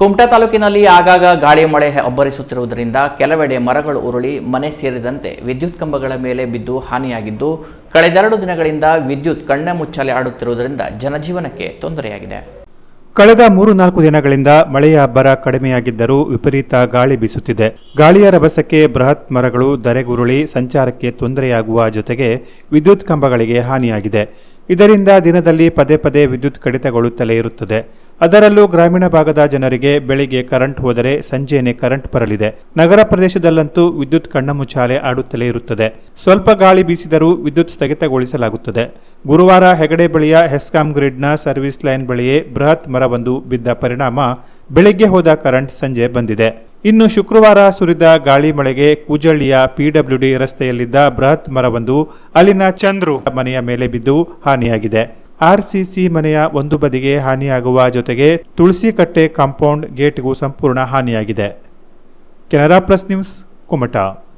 ಕುಮಟಾ ತಾಲೂಕಿನಲ್ಲಿ ಆಗಾಗ ಗಾಳಿ ಮಳೆ ಅಬ್ಬರಿಸುತ್ತಿರುವುದರಿಂದ ಕೆಲವೆಡೆ ಮರಗಳು ಉರುಳಿ, ಮನೆ ಸೇರಿದಂತೆ ವಿದ್ಯುತ್ ಕಂಬಗಳ ಮೇಲೆ ಬಿದ್ದು ಹಾನಿಯಾಗಿದ್ದು ಕಳೆದೆರಡು ದಿನಗಳಿಂದ ವಿದ್ಯುತ್ ಕಣ್ಣೆ ಮುಚ್ಚಾಲೆ ಆಡುತ್ತಿರುವುದರಿಂದ ಜನಜೀವನಕ್ಕೆ ತೊಂದರೆಯಾಗಿದೆ. ಕಳೆದ ಮೂರು ನಾಲ್ಕು ದಿನಗಳಿಂದ ಮಳೆಯ ಅಬ್ಬರ ಕಡಿಮೆಯಾಗಿದ್ದರೂ ವಿಪರೀತ ಗಾಳಿ ಬೀಸುತ್ತಿದೆ. ಗಾಳಿಯ ರಭಸಕ್ಕೆ ಬೃಹತ್ ಮರಗಳು ಧರೆಗುರುಳಿ, ಸಂಚಾರಕ್ಕೆ ತೊಂದರೆಯಾಗುವ ಜೊತೆಗೆ ವಿದ್ಯುತ್ ಕಂಬಗಳಿಗೆ ಹಾನಿಯಾಗಿದೆ. ಇದರಿಂದ ದಿನದಲ್ಲಿ ಪದೇ ಪದೇ ವಿದ್ಯುತ್ ಕಡಿತಗೊಳ್ಳುತ್ತಲೇ ಇರುತ್ತದೆ. ಅದರಲ್ಲೂ ಗ್ರಾಮೀಣ ಭಾಗದ ಜನರಿಗೆ ಬೆಳಿಗ್ಗೆ ಕರೆಂಟ್ ಹೋದರೆ ಸಂಜೆಯೇ ಕರೆಂಟ್ ಬರಲಿದೆ. ನಗರ ಪ್ರದೇಶದಲ್ಲಂತೂ ವಿದ್ಯುತ್ ಕಣ್ಣಮುಚ್ಚಾಲೆ ಆಡುತ್ತಲೇ ಇರುತ್ತದೆ. ಸ್ವಲ್ಪ ಗಾಳಿ ಬೀಸಿದರೂ ವಿದ್ಯುತ್ ಸ್ಥಗಿತಗೊಳಿಸಲಾಗುತ್ತದೆ. ಗುರುವಾರ ಹೆಗಡೆ ಬಳಿಯ ಹೆಸ್ಕಾಂ ಗ್ರಿಡ್ನ ಸರ್ವಿಸ್ ಲೈನ್ ಬಳಿಯೇ ಬೃಹತ್ ಮರವೊಂದು ಬಿದ್ದ ಪರಿಣಾಮ ಬೆಳಿಗ್ಗೆ ಹೋದ ಕರೆಂಟ್ ಸಂಜೆ ಬಂದಿದೆ. ಇನ್ನು ಶುಕ್ರವಾರ ಸುರಿದ ಗಾಳಿ ಮಳೆಗೆ ಕೂಜಳ್ಳಿಯ ಪಿಡಬ್ಲ್ಯೂಡಿ ರಸ್ತೆಯಲ್ಲಿದ್ದ ಬೃಹತ್ ಮರವೊಂದು ಅಲ್ಲಿನ ಚಂದ್ರು ಮನೆಯ ಮೇಲೆ ಬಿದ್ದು ಹಾನಿಯಾಗಿದೆ. ಆರ್ಸಿಸಿ ಮನೆಯ ಒಂದು ಬದಿಗೆ ಹಾನಿಯಾಗುವ ಜೊತೆಗೆ ತುಳಸಿಕಟ್ಟೆ ಕಾಂಪೌಂಡ್ ಗೇಟ್ಗೂ ಸಂಪೂರ್ಣ ಹಾನಿಯಾಗಿದೆ. Canara plus news Kumta.